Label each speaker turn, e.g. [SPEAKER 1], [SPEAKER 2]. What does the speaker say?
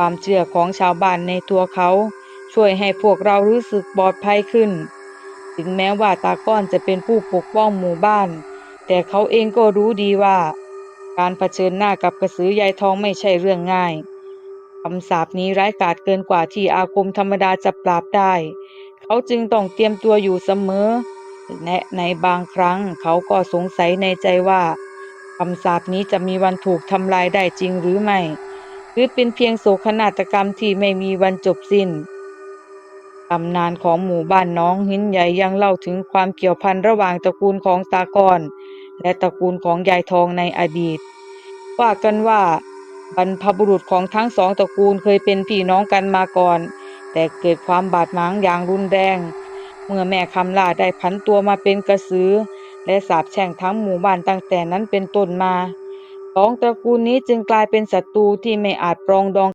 [SPEAKER 1] ความเชื่อของชาวบ้านในตัวเขา ช่วยให้พวกเรารู้สึกปลอดภัยขึ้น ถึงแม้ว่าตาก้อนจะเป็นผู้ปกป้องหมู่บ้าน แต่เขาเองก็รู้ดีว่า การเผชิญหน้ากับกระสือยายทองไม่ใช่เรื่องง่ายคำสาปนี้ร้ายกาจเกินกว่าที่อาคมธรรมดาจะปราบได้ เขาจึงต้องเตรียมตัวอยู่เสมอและในบางครั้งเขาก็สงสัยในใจว่าคำสาปนี้จะมีวันถูกทำลายได้จริงหรือไม่ รือเป็นเพียงโศกนาฏกรรมที่ไม่มีวันจบสิ้นตำนานของหมู่บ้านน้องหินใหญ่ยังเล่าถึงความเกี่ยวพันระหว่างตระกูลของตากอนและตระกูลของยายทองในอดีต ว่ากันว่าบรรพบุรุษของทั้งสองตระกูลเคยเป็นพี่น้องกันมาก่อน แต่เกิดความบาดหมางอย่างรุนแรง เมื่อแม่คำลาได้พันตัวมาเป็นกระสือ และสาปแช่งทั้งหมู่บ้านตั้งแต่นั้นเป็นต้นมา สองตระกูลนี้จึงกลายเป็นศัตรูที่ไม่อาจปรองดอง